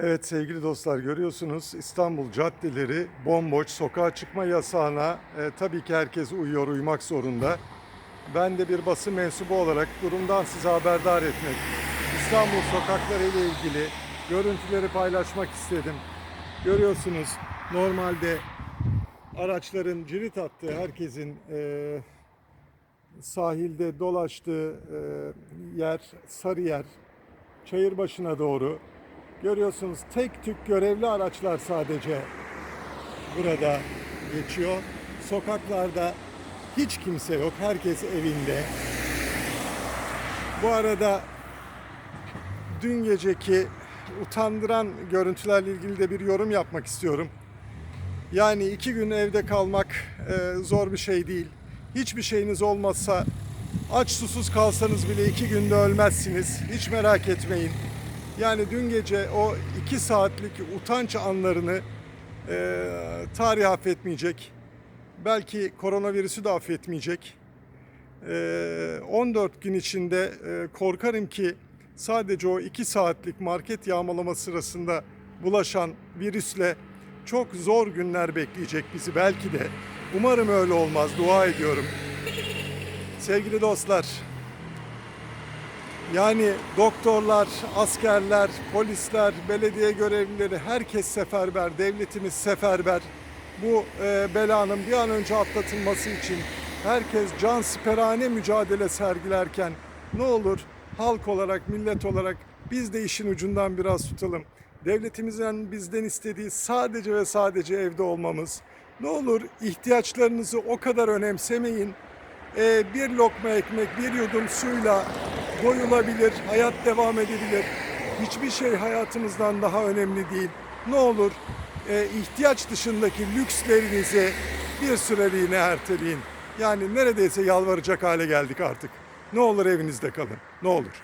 Evet sevgili dostlar görüyorsunuz İstanbul caddeleri bomboş. Sokağa çıkma yasağına e, tabii ki herkes uyuyor, uymak zorunda. Ben de bir basın mensubu olarak durumdan size haberdar etmek, İstanbul sokakları ile ilgili görüntüleri paylaşmak istedim. Görüyorsunuz normalde araçların cirit attığı herkesin e, sahilde dolaştığı e, yer Sarıyer, Çayırbaşı'na doğru. Görüyorsunuz tek tük görevli araçlar sadece burada geçiyor. Sokaklarda hiç kimse yok. Herkes evinde. Bu arada dün geceki utandıran görüntülerle ilgili de bir yorum yapmak istiyorum. Yani iki gün evde kalmak e, zor bir şey değil. Hiçbir şeyiniz olmazsa aç susuz kalsanız bile iki günde ölmezsiniz. Hiç merak etmeyin. Yani dün gece o iki saatlik utanç anlarını e, tarih affetmeyecek. Belki koronavirüsü de affetmeyecek. E, 14 gün içinde e, korkarım ki sadece o 2 saatlik market yağmalama sırasında bulaşan virüsle çok zor günler bekleyecek bizi belki de. Umarım öyle olmaz. Dua ediyorum. Sevgili dostlar, yani doktorlar, askerler, polisler, belediye görevlileri herkes seferber, devletimiz seferber. Bu e, belanın bir an önce atlatılması için herkes can siperhane mücadele sergilerken ne olur halk olarak, millet olarak biz de işin ucundan biraz tutalım. Devletimizden bizden istediği sadece ve sadece evde olmamız. Ne olur ihtiyaçlarınızı o kadar önemsemeyin. Ee, bir lokma ekmek, bir yudum suyla doyulabilir, hayat devam edebilir. Hiçbir şey hayatımızdan daha önemli değil. Ne olur e, ihtiyaç dışındaki lükslerinizi bir süreliğine erteleyin. Yani neredeyse yalvaracak hale geldik artık. Ne olur evinizde kalın. Ne olur.